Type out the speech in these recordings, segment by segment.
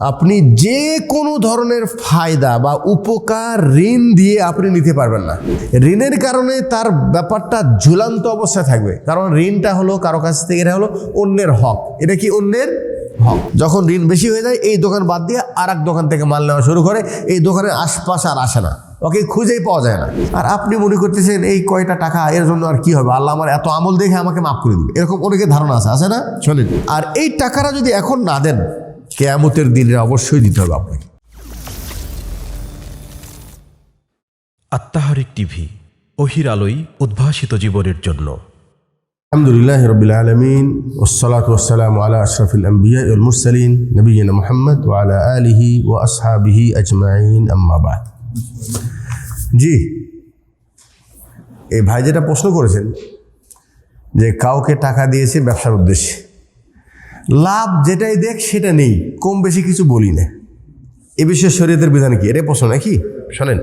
আপনি যে কোনো ধরনের ফায়দা বা উপকার ঋণ দিয়ে আপনি নিতে পারবেন না। ঋণের কারণে তার ব্যাপারটা ঝুলান্ত অবস্থায় থাকবে। কারণ ঋণটা হলো কারও কাছ থেকে এটা হলো অন্যের হক। এটা কি অন্যের হক? যখন ঋণ বেশি হয়ে যায় এই দোকান বাদ দিয়ে আর এক দোকান থেকে মাল নেওয়া শুরু করে এই দোকানের আশপাশ আর আসে না। ওকে খুঁজেই পাওয়া যায় না। আর আপনি মনে করতেছেন এই কয়টা টাকা এর জন্য আর কি হবে? আল্লাহ আমার এত আমল দেখে আমাকে মাফ করে দিবে। এরকম অনেকের ধারণা আছে আছে না? শোনেন আর এই টাকাটা যদি এখন না দেন কেয়ামতের দিনে অবশ্যই দিতে হবে আপনাকে। আত্মাহারিক টিভি অহির আলোই উদ্ভাসিত জীবনের জন্য। আলহামদুলিল্লাহ রবিল আলমিন ওসলাত ওসালাম আলা আশরফুল আম্বিয়া মুরসালিন নবীন মোহাম্মদ ওয়ালা আলিহি ও আসহাবিহি আজমাইন আম্মাবাদ জি এই ভাই যেটা প্রশ্ন করেছেন যে কাউকে টাকা দিয়েছে ব্যবসার উদ্দেশ্যে। লাভ যেটাই দেখ, সেটা নেই। কম বেশি কিছু বলি না। এ বিষয়ে শরীয়তের বিধান কি? এটাই প্রশ্ন নাকি? শোনেন,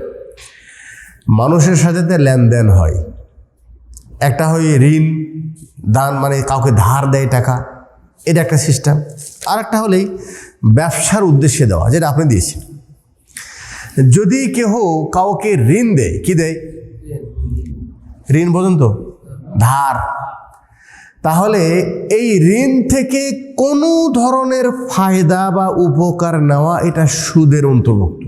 মানুষের সাথে তো লেনদেন হয়। একটা হয় ঋণ, দান মানে কাউকে ধার দেয় টাকা। এটা একটা সিস্টেম। আর একটা হলেই ব্যবসার উদ্দেশ্যে দেওয়া, যেটা আপনি দিয়েছেন। যদি কেহ কাউকে ঋণ দেয়, কি দেয়? ঋণ। বোঝেন তো। ধার। তাহলে এই ঋণ থেকে কোনো ধরনের ফায়দা বা উপকার নেওয়া এটা সুদের অন্তর্ভুক্ত।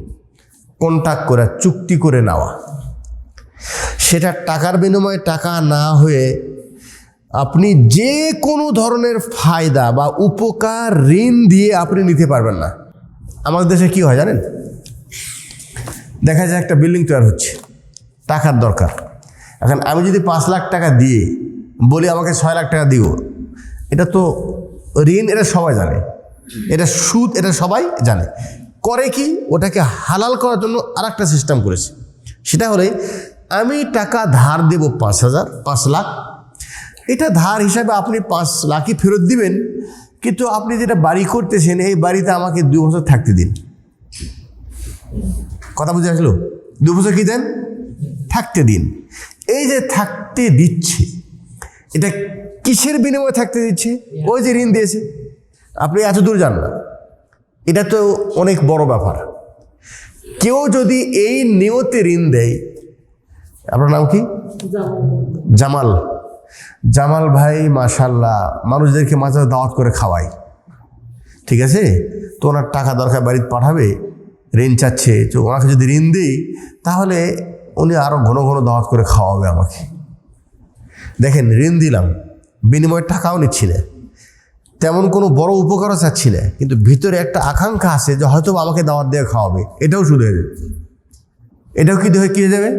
কন্ট্যাক্ট করে, চুক্তি করে নেওয়া। সেটা টাকার বিনিময়ে টাকা না হয়ে আপনি যে কোনো ধরনের ফায়দা বা উপকার ঋণ দিয়ে আপনি নিতে পারবেন না। আমাদের দেশে কি হয় জানেন? দেখা যায় একটা বিল্ডিং তৈরি হচ্ছে, টাকার দরকার। এখন আমি যদি পাঁচ লাখ টাকা দিয়ে বলি আমাকে ছয় লাখ টাকা দিও। এটা তো ঋণ, এটা সবাই জানে। এটা সুদ, এটা সবাই জানে। করে কি? ওটাকে হালাল করার জন্য আর একটা সিস্টেম করেছে। সেটা হলে, আমি টাকা ধার দেব পাঁচ হাজার, পাঁচ লাখ। এটা ধার হিসাবে আপনি পাঁচ লাখই ফেরত দিবেন। কিন্তু আপনি যেটা বাড়ি করতেছেন, এই বাড়িতে আমাকে দু বছর থাকতে দিন। কথা বুঝে আসলো? দু বছর কি দেন? থাকতে দিন। এই যে থাকতে দিচ্ছে এটা কিসের বিনিময়ে থাকতে দিচ্ছে? ওই যে ঋণ দিয়েছে। আপনি এত দূর যান না। এটা তো অনেক বড় ব্যাপার। কেউ যদি এই নিয়তে ঋণ দেয় আপনার নাম কি? জামাল। জামাল। ভাই মাশাল্লাহ মানুষদেরকে মাঝে মাঝে দাওয়াত করে খাওয়ায় ঠিক আছে? তো ওনার টাকা দরকার বাড়িতে পাঠাবে ঋণ চাচ্ছে। তো ওনাকে যদি ঋণ দিই তাহলে উনি আরও ঘন ঘন দাওয়াত করে খাওয়াবে আমাকে। দেখেন ঋণ দিলাম বিনিময়ে টাকাও নিচ্ছি তেমন কোনো বড় উপকারও চাচ্ছি না, কিন্তু ভিতরে একটা আকাঙ্ক্ষা আছে যে হয়তো আমাকে দাওয়াত দিয়ে খাওয়াবে। এটাও সুদ হয়ে যাবে এটাও কি হয়ে কি হয়ে যাবে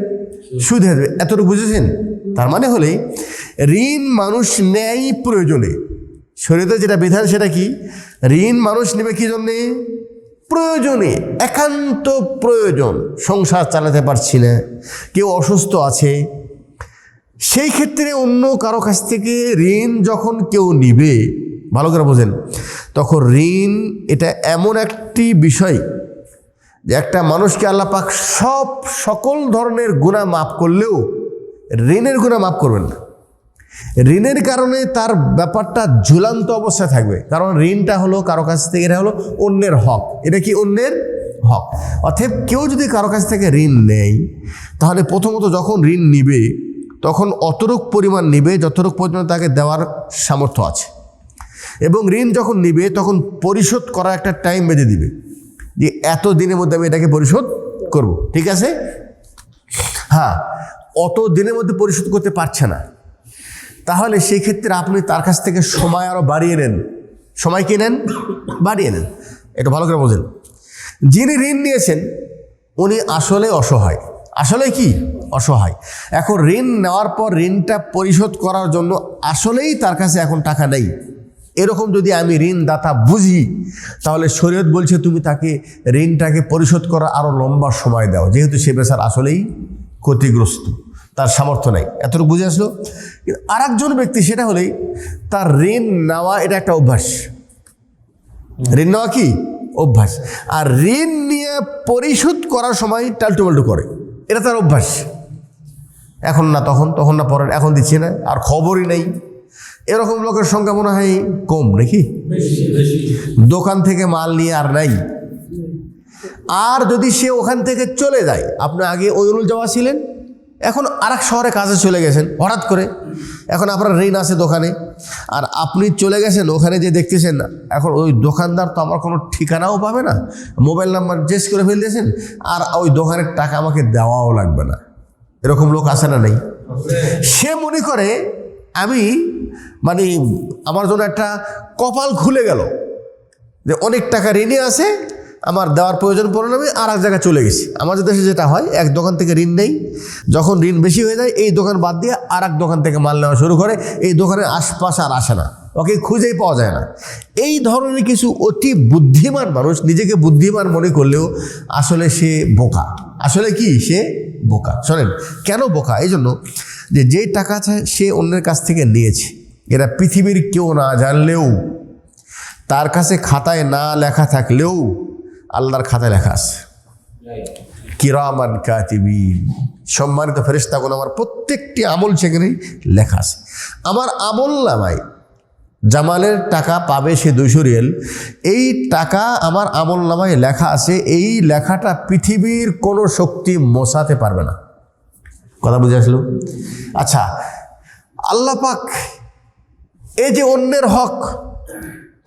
সুদ হয়ে যাবে এতটুকু বুঝেছেন? তার মানে হলে ঋণ মানুষ নেয় প্রয়োজনে। শরীরে যেটা বিধান সেটা কি? ঋণ মানুষ নেবে কি জন্যে? প্রয়োজনে, একান্ত প্রয়োজন। সংসার চালাতে পারছি না। কেউ অসুস্থ আছে সেই ক্ষেত্রে অন্য কারও কাছ থেকে ঋণ যখন কেউ নিবে, ভালো করে বোঝেন, তখন ঋণ এটা এমন একটি বিষয় যে একটা মানুষকে আল্লাহ পাক সব সকল ধরনের গুণা মাফ করলেও ঋণের গুণা মাফ করবেন না। ঋণের কারণে তার ব্যাপারটা ঝুলান্ত অবস্থায় থাকবে। কারণ ঋণটা হলো কারও কাছ থেকে, এটা হলো অন্যের হক। এটা কি অন্যের হক? অতএব কেউ যদি কারও কাছ থেকে ঋণ নেয়, তাহলে প্রথমত যখন ঋণ নিবে তখন অতরূপ পরিমাণ নিবে যতটুক পরিমাণ তাকে দেওয়ার সামর্থ্য আছে। এবং ঋণ যখন নিবে, তখন পরিশোধ করার একটা টাইম বেঁধে দিবে যে এত দিনের মধ্যে আমি এটাকে পরিশোধ করব। ঠিক আছে? হ্যাঁ অত দিনের মধ্যে পরিশোধ করতে পারছে না। তাহলে সেই ক্ষেত্রে আপনি তার কাছ থেকে সময় আরও বাড়িয়ে নেন। সময় কি নেন? বাড়িয়ে নেন। একটু ভালো করে বোঝেন। যিনি ঋণ নিয়েছেন, উনি আসলে অসহায়। আসলে কি? অসহায়। এখন ঋণ নেওয়ার পর ঋণটা পরিশোধ করার জন্য আসলেই তার কাছে এখন টাকা নেই। এরকম যদি আমি ঋণদাতা বুঝি, তাহলে শরীয়ত বলছে তুমি তাকে ঋণটাকে পরিশোধ করা আরও লম্বা সময় দাও। যেহেতু সে বেচার আসলেই ক্ষতিগ্রস্ত, তার সামর্থ্য নেই। এতটুকু বুঝে আসলো? আর একজন ব্যক্তি সেটা হলেই তার ঋণ নেওয়া এটা একটা অভ্যাস। ঋণ নেওয়া কি? অভ্যাস। আর ঋণ নিয়ে পরিশোধ করার সময় টালটুমাল্টু করে। এটা তার অভ্যাস। এখন না তখন তখন না পরে এখন দিচ্ছি না আর খবরই নেই। এরকম লোকের সংখ্যা মনে হয় কম নাকি? দোকান থেকে মাল নিয়ে আর নাই। আর যদি সে ওখান থেকে চলে যায় আপনি আগে ওইরুল যাওয়া ছিলেন এখন আর এক শহরে কাজে চলে গেছেন হঠাৎ করে। এখন আপনার ঋণ আছে দোকানে আর আপনি চলে গেছেন ওখানে যে দেখতেছেন এখন ওই দোকানদার তো আমার কোনো ঠিকানাও পাবে না মোবাইল নাম্বার জেস করে ফেলতেছেন আর ওই দোকানের টাকা আমাকে দেওয়াও লাগবে না। এরকম লোক আছে না নেই? সে মনে করে আমি মানে আমার জন্য একটা কপাল খুলে গেল যে অনেক টাকা ঋণে আছে, আমার দেওয়ার প্রয়োজন পড়ল না, আমি আর এক জায়গায় চলে গেছি। আমাদের দেশে যেটা হয়, এক দোকান থেকে ঋণ নেই, যখন ঋণ বেশি হয়ে যায়, এই দোকান বাদ দিয়ে আর এক দোকান থেকে মাল নেওয়া শুরু করে, এই দোকানের আশপাশ আর আসে না। ওকে, খুঁজেই পাওয়া যায় না। এই ধরনের কিছু অতি বুদ্ধিমান মানুষ নিজেকে বুদ্ধিমান মনে করলেও আসলে সে বোকা। আসলে কি সে? বোকা। শোনেন, কেন বোকা? এই জন্য যে যেই টাকা সে অন্যের কাছ থেকে নিয়েছে। এরা পৃথিবীর কেউ না জানলেও, তার কাছে খাতায় না লেখা থাকলেও আল্লাহর খাতায় লেখা আছে। কিরামান কাতিবিন। সম্মানিত ফেরিস্তাগুলো আমার প্রত্যেকটি আমল সেখানে লেখা আছে। আমার আমল নামায় জামালের টাকা পাবে সে দুইশো রিয়েল। এই টাকা আমার আমল নামায় লেখা আছে, এই লেখাটা পৃথিবীর কোনো শক্তি মোছাতে পারবে না। কথা বুঝে আসলো? আচ্ছা আল্লাহ পাক এই যে অন্যের হক,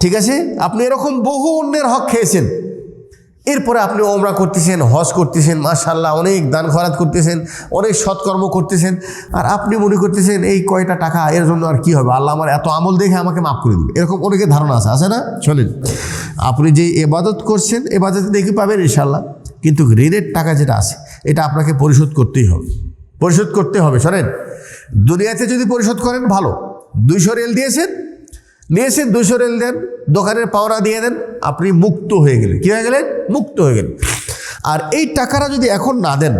ঠিক আছে? আপনি এরকম বহু অন্যের হক খেয়েছেন। এরপরে আপনি ওমরা করতেছেন, হজ করতেছেন মাশাল্লাহ অনেক দান খরাত করতেছেন, অনেক সৎকর্ম করতেছেন, আর আপনি মনে করতেছেন এই কয়টা টাকা এর জন্য আর কি হবে? আল্লাহ আমার এত আমল দেখে আমাকে মাফ করে দিবে। এরকম অনেকে ধারণা আছে আছে না? শোনেন, আপনি যে এবাদত করছেন, এবাদত দেখে পাবেন ইনশাল্লাহ কিন্তু ঋণের টাকা যেটা আছে, এটা আপনাকে পরিশোধ করতেই হবে। পরিশোধ করতে হবে, শোনেন, দুনিয়াতে যদি পরিশোধ করেন, ভালো। দুইশো রেল দিয়েছেন, নিয়েছেন দুশো রেল দেন, দোকানের পাওনা দিয়ে দেন আপনি মুক্ত হয়ে গেলেন। কী হয়ে গেলেন? মুক্ত হয়ে গেলেন। আর এই টাকাটা যদি এখন না দেন,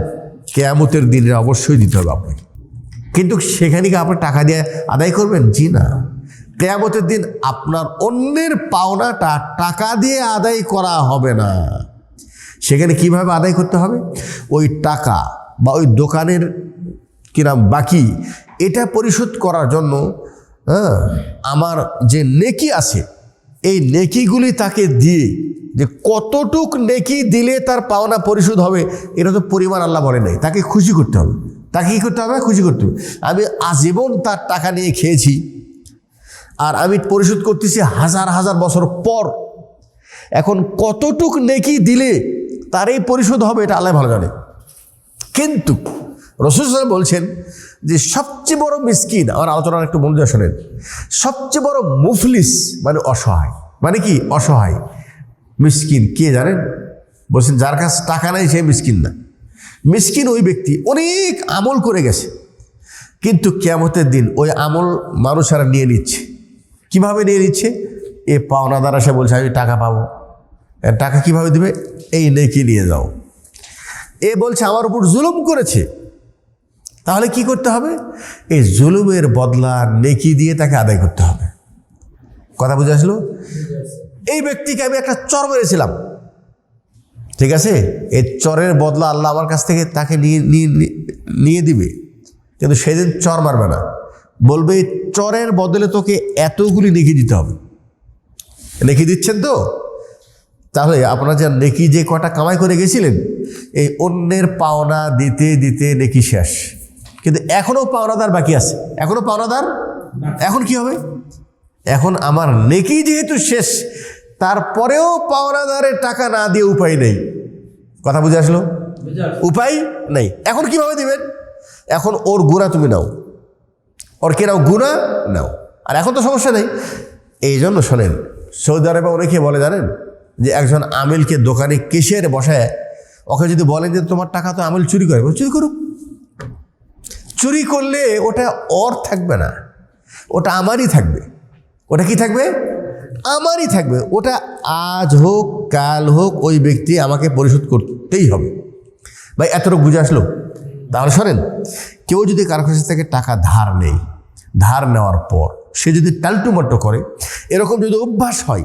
কেয়ামতের দিনে অবশ্যই দিতে হবে আপনাকে। কিন্তু সেখানে কি আপনি টাকা দিয়ে আদায় করবেন? জি না। কেয়ামতের দিন আপনার অন্যের পাওনাটা টাকা দিয়ে আদায় করা হবে না। সেখানে কীভাবে আদায় করতে হবে? ওই টাকা বা ওই দোকানের কিরাম বাকি, এটা পরিশোধ করার জন্য হ্যাঁ আমার যে নেকি আছে এই নেকিগুলি তাকে দিয়ে যে কতটুক নেকি দিলে তার পাওনা পরিশোধ হবে, এটা তো পরিমাণ আল্লাহ বলে নাই। তাকে খুশি করতে হবে। তাকে কী করতে হবে? খুশি করতে হবে। আমি আজীবন তার টাকা নিয়ে খেয়েছি আর আমি পরিশোধ করতেছি হাজার হাজার বছর পর। এখন কতটুক নেকি দিলে তারই পরিশোধ হবে, এটা আল্লাহ ভালো জানে। কিন্তু রসুল বলছেন যে সবচেয়ে বড় মিসকিন, আমার আলোচনার একটু মনোযোগ শোনেন, সবচেয়ে বড় মুফলিস মানে অসহায়। মানে কি? অসহায়। মিসকিন কে জানেন? বলছেন, যার কাছে টাকা নেই সে মিসকিন না। মিসকিন ওই ব্যক্তি অনেক আমল করে গেছে, কিন্তু কেয়ামতের দিন ওই আমল মানুষেরা নিয়ে নিচ্ছে। কীভাবে নিয়ে নিচ্ছে? এ পাওনাদার সে বলছে, আমি টাকা পাবো। টাকা কীভাবে দিবে? এই নেকি নিয়ে যাও। এ বলছে, আমার উপর জুলুম করেছে। তাহলে কি করতে হবে? এই জুলুমের বদলা নেকি দিয়ে তাকে আদায় করতে হবে। কথা বুঝে আসলো? এই ব্যক্তিকে আমি একটা চর মেরেছিলাম। ঠিক আছে? এই চরের বদলা আল্লাহ আমার কাছ থেকে তাকে নিয়ে নিয়ে দিবে। কিন্তু সেদিন চর মারবে না। বলবে চরের বদলে তোকে এতগুলি নেকি দিতে হবে। নেকি দিচ্ছেন তো? তাহলে আপনারা যা নেকি যে কটা কামাই করে গেছিলেন, এই অন্যের পাওনা দিতে দিতে নেকি শেষ। কিন্তু এখনও পাওনাদার বাকি আছে। এখনও পাওনাদার? এখন কি হবে? এখন আমার নেকি যেহেতু শেষ তারপরেও পাওনাদারের টাকা না দিয়ে উপায় নেই। কথা বুঝে আসলো? উপায় নেই। এখন কীভাবে দিবেন? এখন ওর গুণা তুমি নাও। ওর কে নাও? গুণা নাও। আর এখন তো সমস্যা নেই। এই জন্য শোনেন সৌদি আরবে অনেকে বলে জানেন? যে একজন আমিলকে দোকানে কেশিয়ার বসায়? ওকে যদি বলেন যে তোমার টাকা তো আমিল চুরি করে চুরি করুক। চুরি করলে ওটা ওর থাকবে না, ওটা আমারই থাকবে। ওটা কি থাকবে? আমারই থাকবে। ওটা আজ হোক, কাল হোক, ওই ব্যক্তি আমাকে পরিশোধ করতেই হবে। ভাই, এতটুকু বুঝে আসলো? তাহলে শোনেন কেউ যদি কারও কাছ থেকে টাকা ধার নেই ধার নেওয়ার পর সে যদি টালটুমাট্টো করে, এরকম যদি অভ্যাস হয়,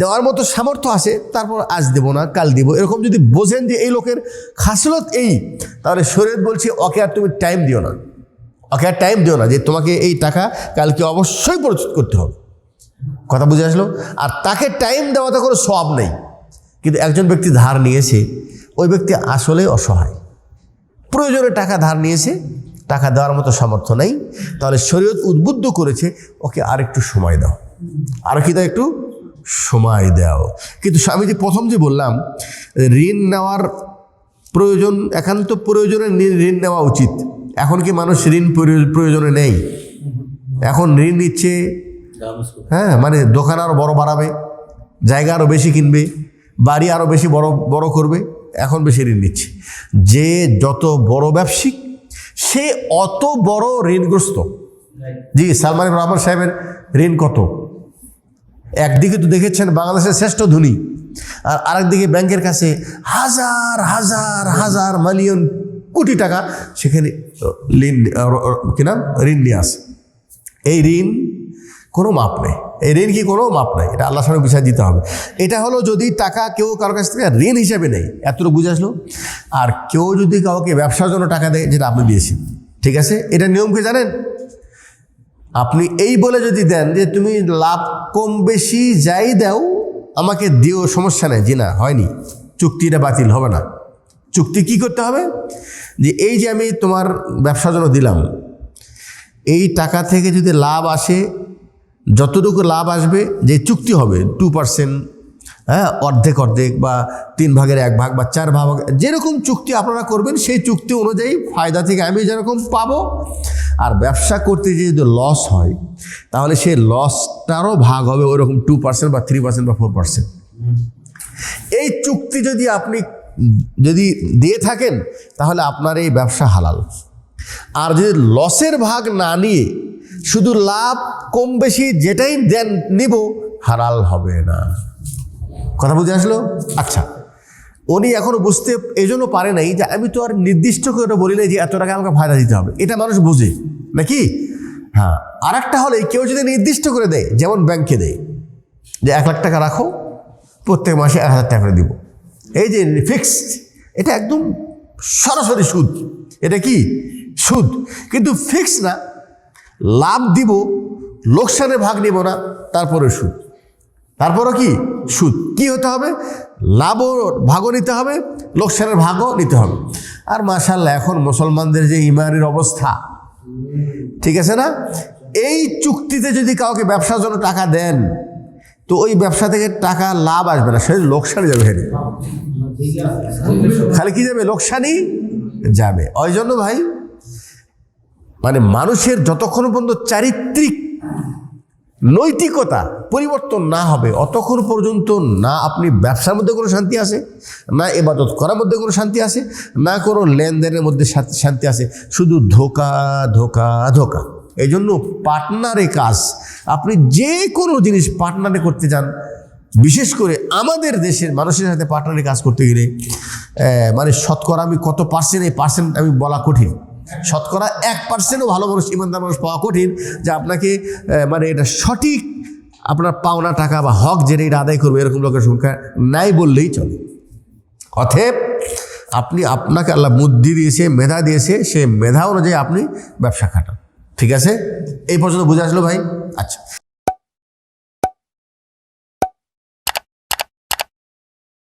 দেওয়ার মতো সামর্থ্য আসে তারপর আজ দেবো না, কাল দেবো, এরকম যদি বোঝেন যে এই লোকের খাসলত এই, তাহলে শরীর বলছে, ওকে আর তুমি টাইম দিও না। ওকে আর টাইম দিও না যে তোমাকে এই টাকা কালকে অবশ্যই পরিশোধ করতে হবে। কথা বুঝে আসলো? আর তাকে টাইম দেওয়াতে কোনো সব নেই। কিন্তু একজন ব্যক্তি ধার নিয়েছে, ওই ব্যক্তি আসলে অসহায়। প্রয়োজনে টাকা ধার নিয়েছে, টাকা দেওয়ার মতো সামর্থ্য নেই। তাহলে শরীয়ত উদ্বুদ্ধ করেছে, ওকে আরেকটু সময় দাও। আর কি দাও একটু? সময় দাও। কিন্তু আমি যে প্রথম যে বললাম, ঋণ নেওয়ার প্রয়োজন, একান্ত প্রয়োজনে ঋণ নেওয়া উচিত। এখন কি মানুষ ঋণ প্রয়োজনে নেই? এখন ঋণ নিচ্ছে হ্যাঁ মানে দোকান আরও বড় বাড়াবে, জায়গা আরও বেশি কিনবে, বাড়ি আরও বেশি বড় বড় করবে, এখন বেশি ঋণ নিচ্ছে। যে যত বড় ব্যবসায়িক, সে অত বড় ঋণগ্রস্ত। জি, সালমান রহমান সাহেবের ঋণ কত? একদিকে তো দেখেছেন বাংলাদেশের শ্রেষ্ঠ ধনী, আর আরেকদিকে ব্যাংকের কাছে হাজার হাজার হাজার মিলিয়ন কোটি টাকা, সেখানে ঋণ কি নাম? ঋণ নিয়ে আসে। এই ঋণ কোনো মাপ নেই। এই ঋণ কি কোনো মাপ নেই? এটা আল্লাহ সামনে বিচার দিতে হবে। এটা হলো যদি টাকা কেউ কারোর কাছ থেকে ঋণ হিসেবে নেই এতটুকু বুঝে আসলো? আর কেউ যদি কাউকে ব্যবসার জন্য টাকা দেয়, যেটা আপনি দিয়েছেন, ঠিক আছে? এটা নিয়মকে জানেন? আপনি এই বলে যদি দেন যে তুমি লাভ কম বেশি যাই দাও, আমাকে দিও, সমস্যা নেই। জি না, হয়নি। চুক্তিটা বাতিল হবে না। চুক্তি কি করতে হবে? যে এই যে আমি তোমার ব্যবসার জন্য দিলাম, এই টাকা থেকে যদি লাভ আসে, যতটুকু লাভ আসবে, যে চুক্তি হবে টু পার্সেন্ট হ্যাঁ অর্ধেক অর্ধেক বা তিন ভাগের এক ভাগ বা চার ভাগ, যেরকম চুক্তি আপনারা করবেন, সেই চুক্তি অনুযায়ী ফায়দা থেকে আমি যেরকম পাবো। আর ব্যবসা করতে গিয়ে যদি লস হয়, তাহলে সেই লসটারও ভাগ হবে ওরকম টু পার্সেন্ট বা থ্রি পার্সেন্ট বা ফোর পার্সেন্ট এই চুক্তি যদি আপনি যদি দিয়ে থাকেন, তাহলে আপনার এই ব্যবসা হালাল। আর যদি লসের ভাগ না নিয়ে শুধু লাভ কম বেশি যেটাই দেন, নিব, হালাল হবে না। কথা বুঝে আসলো? আচ্ছা উনি এখনও বুঝতে এই জন্য পারে নাই যে আমি তো আর নির্দিষ্ট করে বলি নাই যে এত টাকা আমাকে ফায়দা দিতে হবে। এটা মানুষ বোঝে, নাকি? হ্যাঁ আর একটা হলে, কেউ যদি নির্দিষ্ট করে দেয়, যেমন ব্যাংকে দেয়, যে এক লাখ টাকা রাখো, প্রত্যেক মাসে এক হাজার টাকা করে দিব। এই যে ফিক্সড এটা একদম সরাসরি সুদ। এটা কি? সুদ। কিন্তু ফিক্স না, লাভ দিব লোকসানের ভাগ নিব না, তারপরে সুদ। তারপরও কি? সুদ। কি হতে হবে? লাভও ভাগও নিতে হবে, লোকসানের ভাগও নিতে হবে। আর মাশাল্লাহ এখন মুসলমানদের যে ইমানের অবস্থা, ঠিক আছে না? এই চুক্তিতে যদি কাউকে ব্যবসার জন্য টাকা দেন তো ওই ব্যবসা থেকে টাকা লাভ আসবে না, সে লোকসানে যাবে হেরে। খালি কি যাবে? লোকসানই যাবে। ওই জন্য ভাই মানে মানুষের যতক্ষণ পর্যন্ত চারিত্রিক নৈতিকতা পরিবর্তন না হবে, অতক্ষণ পর্যন্ত না আপনি ব্যবসার মধ্যে কোনো শান্তি আছে, না এবাদত করার মধ্যে কোনো শান্তি আছে, না কোনো লেনদেনের মধ্যে শান্তি আছে। শুধু ধোকা ধোকা ধোকা। এই জন্য পার্টনারে কাজ। আপনি যে কোনো জিনিস পার্টনারে করতে চান, বিশেষ করে আমাদের দেশের মানুষের সাথে পার্টনারে কাজ করতে গেলে মানে শতকরা আমি কত পার্সেন্ট এই পার্সেন্ট আমি বলা কঠিন। শতকরা এক পার্সেন্টও ভালো মানুষ, ইমানদার মানুষ পাওয়া কঠিন যে আপনাকে মানে এটা সঠিক আপনার পাওনা টাকা বা হক যেটা এটা আদায় করবে, এরকম লোকের সংখ্যা নাই বললেই চলে। অতএব আপনি আপনাকে আল্লাহ বুদ্ধি দিয়েছে, মেধা দিয়েছে, সে মেধা অনুযায়ী আপনি ব্যবসা খাটান। ঠিক আছে? এই পর্যন্ত বুঝে আসলো ভাই? আচ্ছা।